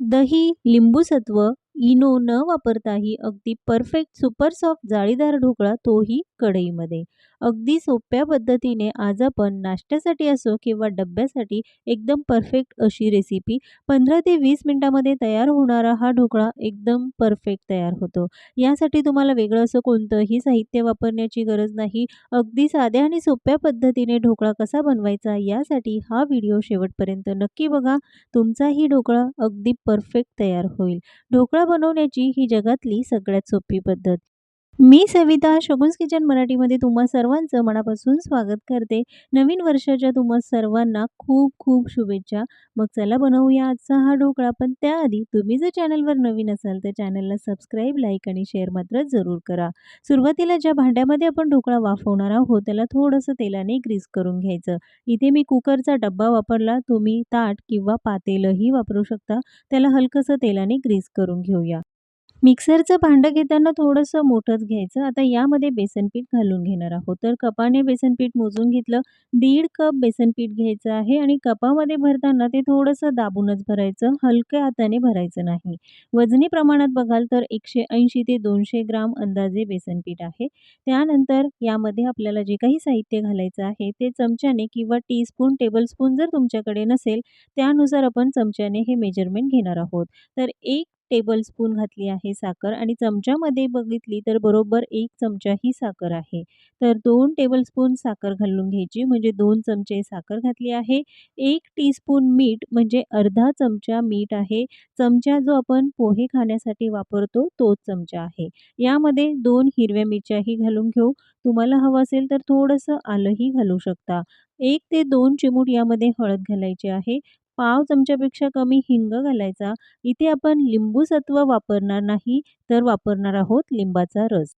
दही लिंबूसत्व इनो न वापरताही अगदी परफेक्ट सुपर सॉफ्ट जाळीदार ढोकळा तोही कढईमध्ये. अगदी सोप्या पद्धतीने आज आपण नाश्त्यासाठी असो किंवा डब्यासाठी एकदम परफेक्ट अशी रेसिपी पंधरा ते वीस मिनटामध्ये तयार होणारा हा ढोकळा एकदम परफेक्ट तयार होतो. यासाठी तुम्हाला वेगळं असं कोणतंही साहित्य वापरण्याची गरज नाही. अगदी साध्या आणि सोप्या पद्धतीने ढोकळा कसा बनवायचा यासाठी हा व्हिडिओ शेवटपर्यंत नक्की बघा. तुमचाही ढोकळा अगदी परफेक्ट तयार होईल. ढोकळा बनवण्याची ही जगातली सगळ्यात सोपी पद्धत. मी सविता शगुन्स किचन मराठीमध्ये तुम्हा सर्वांचं मनापासून स्वागत करते. नवीन वर्षाच्या तुम्हा सर्वांना खूप खूप शुभेच्छा. मग चला बनवूया आजचा हा ढोकळा पण त्याआधी तुम्ही जर चॅनलवर नवीन असाल तर चॅनलला सबस्क्राईब लाईक आणि शेअर मात्र जरूर करा. सुरुवातीला ज्या भांड्यामध्ये आपण ढोकळा वाफवणार आहोत त्याला थोडंसं तेलाने ग्रीस करून घ्यायचं. इथे मी कुकरचा डब्बा वापरला. तुम्ही ताट किंवा पातेलंही वापरू शकता. त्याला हलकंसं तेलाने ग्रीस करून घेऊया. मिक्सरचं भांडं घेताना थोडंसं मोठंच घ्यायचं. आता यामध्ये बेसनपीठ घालून घेणार आहोत. तर कपाने बेसनपीठ मोजून घेतलं. दीड कप बेसनपीठ घ्यायचं आहे आणि कपामध्ये भरताना ते थोडंसं दाबूनच भरायचं. हलक्या हाताने भरायचं नाही. वजनी प्रमाणात बघाल तर एकशे ऐंशी ते दोनशे ग्राम अंदाजे बेसनपीठ आहे. त्यानंतर यामध्ये आपल्याला जे काही साहित्य घालायचं आहे ते चमच्याने किंवा टीस्पून टेबलस्पून जर तुमच्याकडे नसेल त्यानुसार आपण चमच्याने हे मेजरमेंट घेणार आहोत. तर एक टेबलस्पून घातली आहे साखर आणि चमच्यामध्ये बघितली तर बरोबर एक चमचा ही साखर आहे. तर दोन टेबलस्पून साखर घालून घ्यायची म्हणजे दोन चमचे साखर घातली आहे. एक टीस्पून मीठ म्हणजे अर्धा चमचा मीठ आहे. चमचा जो आपण पोहे खाण्यासाठी वापरतो तोच चमचा आहे. यामध्ये दोन हिरव्या मिरच्याही घालून घेऊ. तुम्हाला हवं असेल तर थोडंसं आलंही घालू शकता. एक ते दोन चिमूट यामध्ये हळद घालायची आहे. पाव चमच्यापेक्षा कमी हिंग घालायचा. इथे आपण लिंबूसत्व वापरणार नाही तर वापरणार आहोत लिंबाचा रस.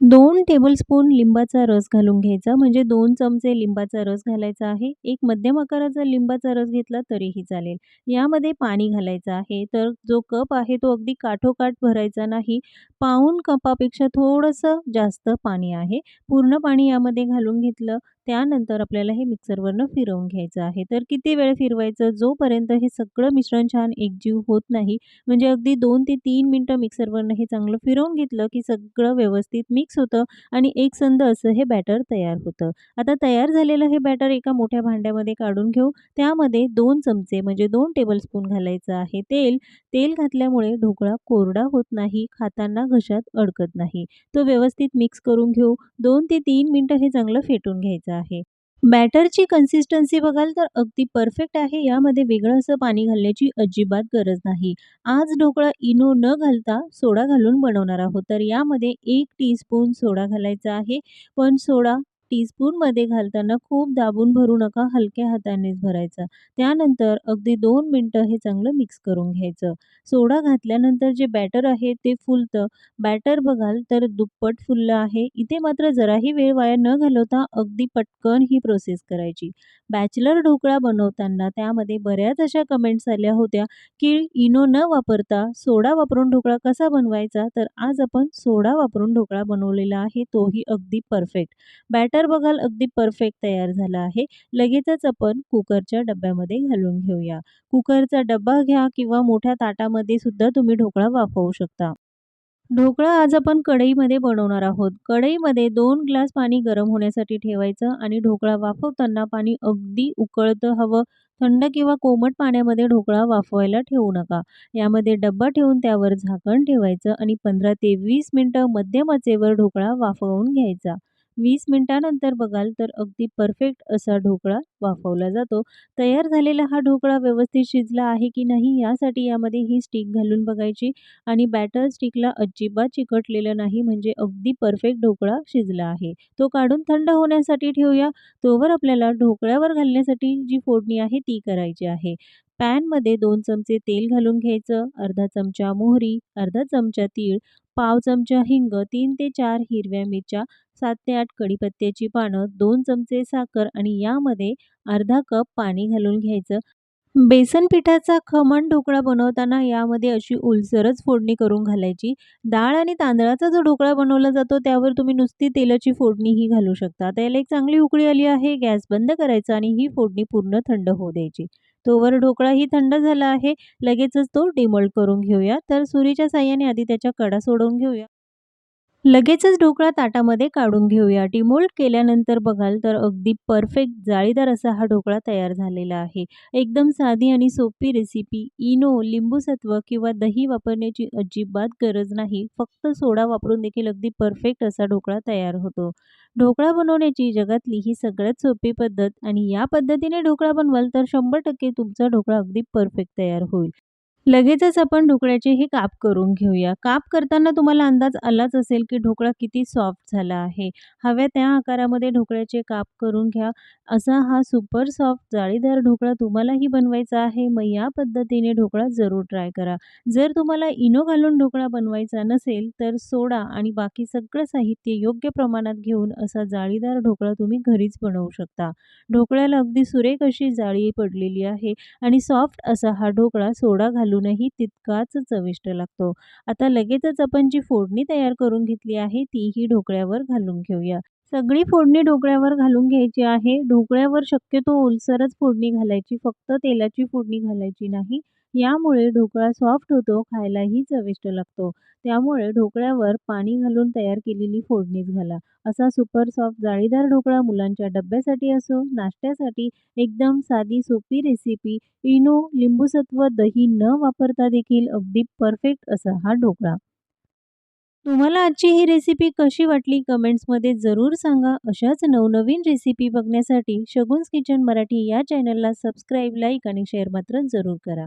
दोन टेबलस्पून लिंबाचा रस घालून घ्यायचा. म्हणजे दोन चमचे लिंबाचा रस घालायचा आहे. एक मध्यम आकाराचा लिंबाचा रस घेतला तरीही चालेल. यामध्ये पाणी घालायचं आहे. तर जो कप आहे तो अगदी काठोकाठ भरायचा नाही. पाऊन कपापेक्षा थोडंसं जास्त पाणी आहे. पूर्ण पाणी यामध्ये घालून घेतलं त्यानंतर आपल्याला हे मिक्सरवरनं फिरवून घ्यायचं आहे. तर किती वेळ फिरवायचं? जोपर्यंत हे सगळं मिश्रण छान एकजीव होत नाही म्हणजे अगदी दोन ते तीन मिनटं मिक्सरवरनं हे चांगलं फिरवून घेतलं की सगळं व्यवस्थित मिक्स होतं आणि एक संद असं हे बॅटर तयार होतं. आता तयार झालेलं हे बॅटर एका मोठ्या भांड्यामध्ये काढून घेऊ. त्यामध्ये दोन चमचे म्हणजे दोन टेबलस्पून घालायचं आहे. तेल तेल घातल्यामुळे ढोकळा कोरडा होत नाही खाताना घशात अडकत नाही. तो व्यवस्थित मिक्स करून घेऊ. दोन ते तीन मिनटं हे चांगलं फेटून घ्यायचं आहे. बॅटरची कन्सिस्टन्सी बघाल तर अगदी परफेक्ट आहे. यामध्ये वेगळं असं पाणी घालण्याची अजिबात गरज नाही. आज ढोकळा इनो न घालता सोडा घालून बनवणार आहोत. तर यामध्ये एक टीस्पून सोडा घालायचा आहे. पण सोडा टीस्पूनमध्ये घालताना खूप दाबून भरू नका हलक्या हातानेच भरायचा. त्यानंतर अगदी दोन मिनटं हे चांगलं मिक्स करून घ्यायचं. सोडा घातल्यानंतर जे बॅटर आहे ते फुलतं. बॅटर बघाल तर दुप्पट फुललं आहे. इथे मात्र जराही वेळ वाया न घालवता अगदी पटकन ही प्रोसेस करायची. बॅचलर ढोकळा बनवताना त्यामध्ये बऱ्याच अशा कमेंट्स आल्या होत्या की इनो न वापरता सोडा वापरून ढोकळा कसा बनवायचा? तर आज आपण सोडा वापरून ढोकळा बनवलेला आहे तोही अगदी परफेक्ट बॅटर बघाल अगदी परफेक्ट तयार झाला आहे. लगेचच आपण कुकरच्या डब्यामध्ये घालून घेऊया. कुकरचा डब्बा घ्या किंवा मोठ्या ताटामध्ये सुद्धा तुम्ही ढोकळा वाफवू शकता. ढोकळा आज आपण कढईमध्ये बनवणार आहोत. कढईमध्ये दोन ग्लास पाणी गरम होण्यासाठी ठेवायचं आणि ढोकळा वाफवताना पाणी अगदी उकळतं हवं. थंड किंवा कोमट पाण्यामध्ये ढोकळा वाफवायला ठेवू नका. यामध्ये डब्बा ठेवून त्यावर झाकण ठेवायचं आणि पंधरा ते वीस मिनटं मध्यम आचेवर ढोकळा वाफवून घ्यायचा. वीस मिनटानंतर बघाल तर अगदी परफेक्ट असा ढोकळा वाफवला जातो. तयार झालेला हा ढोकळा व्यवस्थित शिजला आहे की नाही यासाठी यामध्ये ही स्टिक घालून बघायची आणि बॅटर स्टिकला अजिबात चिकटलेलं नाही म्हणजे अगदी परफेक्ट ढोकळा शिजला आहे. तो काढून थंड होण्यासाठी ठेवूया. तोवर आपल्याला ढोकळ्यावर घालण्यासाठी जी फोडणी आहे ती करायची आहे. पॅनमध्ये दोन चमचे तेल घालून घ्यायचं अर्धा चमचा मोहरी अर्धा चमचा तीळ पाव चमचा हिंग तीन ते चार हिरव्या मिरच्या सात ते आठ कढीपत्त्याची पानं दोन चमचे साखर आणि यामध्ये अर्धा कप पाणी घालून घ्यायचं. बेसन पिठाचा खमण ढोकळा बनवताना यामध्ये अशी उलसरच फोडणी करून घालायची. डाळ आणि तांदळाचा जो ढोकळा बनवला जातो त्यावर तुम्ही नुसती तेलाची फोडणीही घालू शकता. त्याला एक चांगली उकळी आली आहे गॅस बंद करायचा आणि ही फोडणी पूर्ण थंड होऊ द्यायची. तोवर ढोकळाही थंड झाला आहे. लगेचच तो डिमोल्ड करून घेऊया. तर सुरीच्या साह्याने आधी त्याच्या कडा सोडवून घेऊया. लगेचच ढोकळा ताटामध्ये काढून घेऊया. डिमोल्ड केल्यानंतर बघाल तर अगदी परफेक्ट जाळीदार असा हा ढोकळा तयार झालेला आहे. एकदम साधी आणि सोपी रेसिपी इनो लिंबूसत्व किंवा दही वापरण्याची अजिबात गरज नाही. फक्त सोडा वापरून देखील अगदी परफेक्ट असा ढोकळा तयार होतो. ढोकळा बनवण्याची जगातली ही सगळ्यात सोपी पद्धत आणि या पद्धतीने ढोकळा बनवाल तर शंभर टक्के तुमचा ढोकळा अगदी परफेक्ट तयार होईल. लगेचच आपण ढोकळ्याचे हे काप करून घेऊया. काप करताना तुम्हाला अंदाज आलाच असेल की ढोकळा किती सॉफ्ट झाला आहे. हव्या त्या आकारामध्ये ढोकळ्याचे काप करून घ्या. असा हा सुपर सॉफ्ट जाळीदार ढोकळा तुम्हालाही बनवायचा आहे. मग या पद्धतीने ढोकळा जरूर ट्राय करा. जर तुम्हाला इनो घालून ढोकळा बनवायचा नसेल तर सोडा आणि बाकी सगळं साहित्य योग्य प्रमाणात घेऊन असा जाळीदार ढोकळा तुम्ही घरीच बनवू शकता. ढोकळ्याला अगदी सुरेख अशी जाळी पडलेली आहे आणि सॉफ्ट असा हा ढोकळा सोडा घालून घालूनही तितकाच चविष्ट लागतो. आता लगेचच आपण जी फोडणी तयार करून घेतली आहे तीही ढोकळ्यावर घालून घेऊया. सगळी फोडणी ढोकळ्यावर घालून घ्यायची आहे. ढोकळ्यावर शक्यतो ओलसरच फोडणी घालायची फक्त तेलाची फोडणी घालायची नाही. यामुळे ढोकळा सॉफ्ट होतो खायलाही चविष्ट लागतो. त्यामुळे ढोकळ्यावर पाणी घालून तयार केलेली फोडणीच घाला. असा सुपर सॉफ्ट जाळीदार ढोकळा मुलांच्या डब्यासाठी असो नाश्त्यासाठी एकदम साधी सोपी रेसिपी इनो लिंबूसत्व दही न वापरता देखील अगदी परफेक्ट असा हा ढोकळा. तुम्हाला आजची ही रेसिपी कशी वाटली कमेंट्समध्ये जरूर सांगा. अशाच नवनवीन रेसिपी बघण्यासाठी शगुन्स किचन मराठी या चॅनलला सबस्क्राईब लाईक आणि शेअर मात्र जरूर करा.